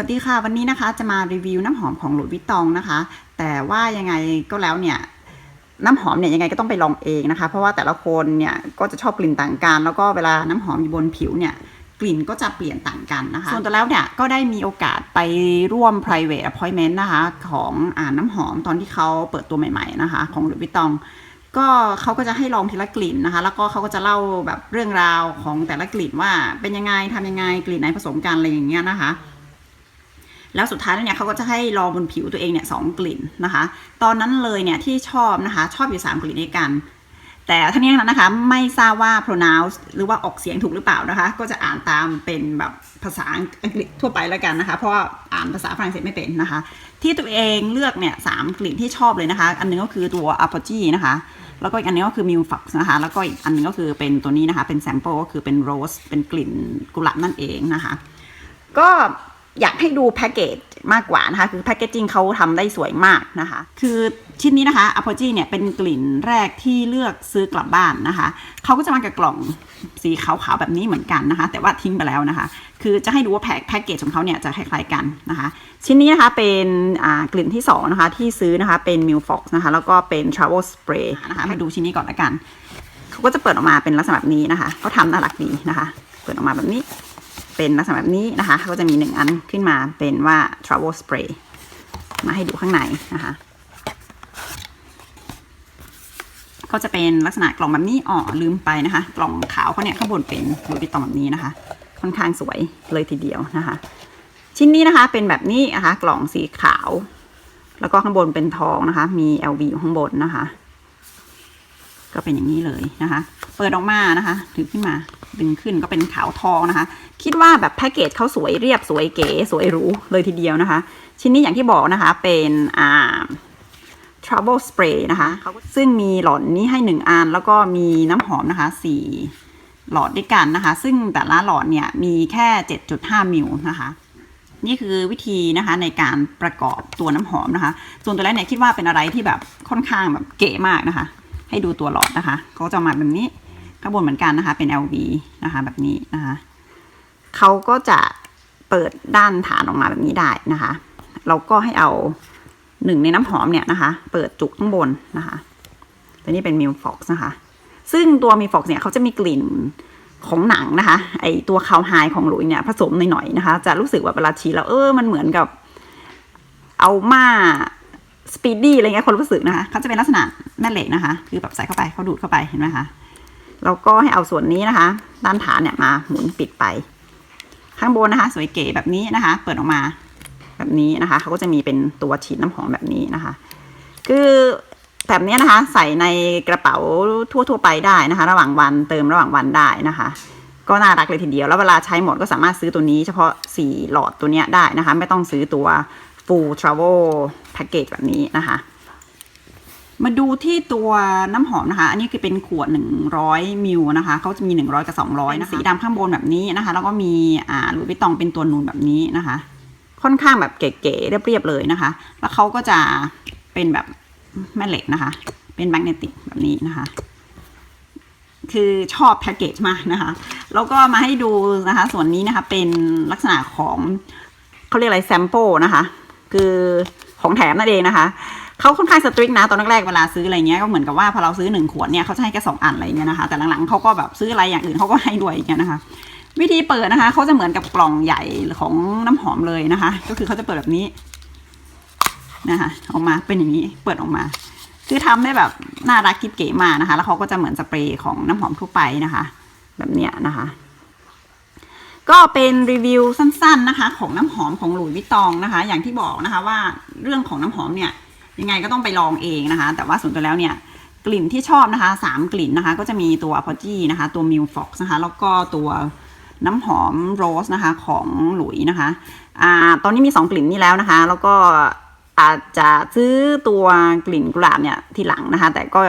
วัสดีค่ะ วันนี้นะคะจะมารีวิวน้ำหอมของหลุยส์วิตตองนะคะ แต่ว่ายังไงก็แล้วเนี่ยน้ำหอมเนี่ยยังไงก็ต้องไปลองเองนะคะ เพราะว่าแต่ละคนเนี่ยก็จะชอบกลิ่นต่างกัน แล้วก็เวลาน้ำหอมอยู่บนผิวเนี่ยกลิ่นก็จะเปลี่ยนต่างกันนะคะ ส่วนตัวแล้วเนี่ยก็ได้มีโอกาสไปร่วม private appointment นะคะของอ่านน้ำหอมตอนที่เขาเปิดตัวใหม่ ๆนะคะ ของหลุยส์วิตตองก็เขาก็จะให้ลองทีละกลิ่นนะคะ แล้วก็เขาก็จะเล่าแบบเรื่องราวของแต่ละกลิ่นว่าเป็นยังไงทำยังไงกลิ่นไหนผสมกันอะไรอย่างเงี้ยนะคะ แล้วสุดท้ายแล้วเนี่ยเขาก็จะให้ลองบนผิวตัวเองเนี่ยสองกลิ่นนะคะ ตอนนั้นเลยเนี่ยที่ชอบนะคะชอบอยู่สามกลิ่นด้วยกัน แต่ทั้งนี้ทั้งนั้นนะคะไม่ทราบว่า pronounce หรือว่าออกเสียงถูกหรือเปล่านะคะ ก็จะอ่านตามเป็นแบบภาษาอังกฤษทั่วไปแล้วกันนะคะ เพราะว่าอ่านภาษาฝรั่งเศสไม่เป็นนะคะ ที่ตัวเองเลือกเนี่ยสามกลิ่นที่ชอบเลยนะคะ อันหนึงก็คือตัว apogee นะคะแล้วก็อีกอันนึงก็คือ milk fox นะคะ แล้วก็อีกอันนึงก็คือเป็นตัวนี้นะคะ เป็น sample ก็คือเป็น rose เป็นกลิ่นกุหลาบนั่นเองนะคะ ก็ อยากให้ดูแพ็กเกจมากกว่านะคะ คือแพ็กเกจจิ้งเขาทำได้สวยมากนะคะ คือชิ้นนี้นะคะ a p o g e เนี่ยเป็นกลิ่นแรกที่เลือกซื้อกลับบ้านนะคะ เขาก็จะมากับกล่องสีขาวๆแบบนี้เหมือนกันนะคะ แต่ว่าทิ้งไปแล้วนะคะ คือจะให้ดูว่าแพ็กแพ็กเกจของเขาเนี่ยจะคล้ายๆกันนะคะ ชิ้นนี้นะคะเป็นกลิ่นที่สองนะคะที่ซื้อนะคะเป็น Milk Fox นะคะแล้วก็เป็น Travel Spray นะคะมาดูชิ้นนี้ก่อนละกัน เขาก็จะเปิดออกมาเป็นลักษณะแบบนี้นะคะเขาทำน่ารักดีนะคะ เปิดออกมาแบบนี้ เป็นลักษณะแบบนี้นะคะ ก็จะมีหนึ่งอันขึ้นมาเป็นว่า travel spray มาให้ดูข้างในนะคะ ก็จะเป็นลักษณะกล่องแบบนี้อ๋อลืมไปนะคะ กล่องขาวเขาเนี่ยข้างบนเป็นรูปิตองแบบนี้นะคะ ค่อนข้างสวยเลยทีเดียวนะคะ ชิ้นนี้นะคะเป็นแบบนี้นะคะ กล่องสีขาว แล้วก็ข้างบนเป็นทองนะคะ มี LV อยู่ข้างบนนะคะ ก็เป็นอย่างนี้เลยนะคะ เปิดออกมานะคะถือขึ้นมาดึงขึ้นก็เป็นขาวทองนะคะ คิดว่าแบบแพ็กเกจเขาสวยเรียบสวยเก๋สวยหรูเลยทีเดียวนะคะ ชิ้นนี้อย่างที่บอกนะคะเป็นอ่า travel spray นะคะ ซึ่งมีหลอดนี้ให้หนึ่งอันแล้วก็มีน้ำหอมนะคะสี่หลอดด้วยกันนะคะ ซึ่งแต่ละหลอดเนี่ยมีแค่ 7.5 มิลนะคะ นี่คือวิธีนะคะในการประกอบตัวน้ำหอมนะคะ ส่วนตัวแรกเนี่ยคิดว่าเป็นอะไรที่แบบค่อนข้างแบบเก๋มากนะคะ ให้ดูตัวหลอดนะคะเขาจะมาแบบนี้ข้างบนเหมือนกันนะคะ เป็น LV นะคะแบบนี้นะคะเขาก็จะเปิดด้านฐานออกมาแบบนี้ได้นะคะ เราก็ให้เอาหนึ่งในน้ำหอมเนี่ยนะคะ เปิดจุกข้างบนนะคะ ตัวนี้เป็นมิลฟ็อกซ์นะคะ ซึ่งตัวมิลฟ็อกซ์เนี่ยเขาจะมีกลิ่นของหนังนะคะ ไอตัวคาวไฮของหลุยเนี่ยผสมหน่อยๆนะคะ จะรู้สึกว่าเวลาฉีดแล้วเออมันเหมือนกับเอาม่า สปีดดี้อะไรเงี้ยคนรู้สึกนะคะเขาจะเป็นลักษณะแม่เหล็กนะคะ คือแบบใส่เข้าไปเขาดูดเข้าไปเห็นไหมคะแล้วก็ให้เอาส่วนนี้นะคะ ด้านฐานเนี่ยมาหมุนปิดไป ข้างบนนะคะ สวยเก๋แบบนี้นะคะ เปิดออกมาแบบนี้นะคะเขาก็จะมีเป็นตัวฉีดน้ำหอมแบบนี้นะคะ คือแบบนี้นะคะ ใส่ในกระเป๋าทั่ว ๆ ไปได้นะคะ ระหว่างวันเติมระหว่างวันได้นะคะ ก็น่ารักเลยทีเดียวแล้วเวลาใช้หมดก็สามารถซื้อตัวนี้เฉพาะ4หลอดตัวเนี้ยได้นะคะ ไม่ต้องซื้อตัว full travel package แบบนี้นะคะ มาดูที่ตัวน้ำหอมนะคะ อันนี้คือเป็นขวด 100มิลนะคะเขาจะมี 100 กับ 200นะคะสีดำข้างบนแบบนี้นะคะ แล้วก็มีอ่าหลุยส์วิตตองเป็นตัวนูนแบบนี้นะคะ ค่อนข้างแบบเก๋ๆเรียบๆเลยนะคะ แล้วเขาก็จะเป็นแบบแม่เหล็กนะคะ เป็นแมกเนติกแบบนี้นะคะคือชอบแพ็กเกจมากนะคะ แล้วก็มาให้ดูนะคะ ส่วนนี้นะคะเป็นลักษณะของเขาเรียกอะไรแซมเปิลนะคะ คือของแถมนั่นเองนะคะเขาค่อนข้างสตริกนะตอนแรกๆเวลาซื้ออะไรเงี้ยก็เหมือนกับว่าพอเราซื้อหนึ่งขวดเนี่ยเขาจะให้แค่สองอันอะไรเงี้ยนะคะแต่หลังๆเขาก็แบบซื้ออะไรอย่างอื่นเขาก็ให้ด้วยอย่างเงี้ยนะคะวิธีเปิดนะคะเขาจะเหมือนกับกล่องใหญ่ของน้ำหอมเลยนะคะ ก็คือเขาจะเปิดแบบนี้นะคะออกมาเป็นอย่างนี้เปิดออกมา คือทำได้แบบน่ารักคิดเก๋มากนะคะ แล้วเขาก็จะเหมือนสเปรย์ของน้ำหอมทั่วไปนะคะ แบบเนี้ยนะคะ ก็เป็นรีวิวสั้นๆนะคะ ของน้ำหอมของหลุยวิตตองนะคะ อย่างที่บอกนะคะว่าเรื่องของน้ำหอมเนี่ยยังไงก็ต้องไปลองเองนะคะ แต่ว่าส่วนตัวแล้วเนี่ยกลิ่นที่ชอบนะคะสามกลิ่นนะคะ ก็จะมีตัว a p o g e นะคะ ตัว m i l f o x นะคะ แล้วก็ตัวน้ำหอมโรสนะคะของหลุยนะคะอ่าตอนนี้มี 2 กลิ่นนี้แล้วนะคะ แล้วก็อาจจะซื้อตัวกลิ่นกุหลาบเนี่ยทีหลังนะคะ แต่ก็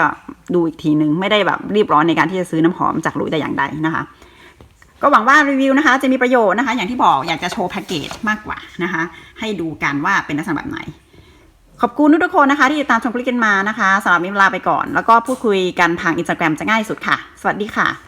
ดูอีกทีนึง ไม่ได้แบบรีบร้อนในการที่จะซื้อน้ำหอมจากหลุยแต่อย่างใดนะคะ ก็หวังว่ารีวิวนะคะ จะมีประโยชน์นะคะ อย่างที่บอกอยากจะโชว์แพ็กเกจมากกว่านะคะ ให้ดูกันว่าเป็นลักษณะแบบไหน ขอบคุณทุกคนนะคะ ที่ติดตามชมคลิปกันมานะคะสำหรับวันนี้เวลาไปก่อน แล้วก็พูดคุยกันทางอินสตาแกรมจะง่ายสุดค่ะ สวัสดีค่ะ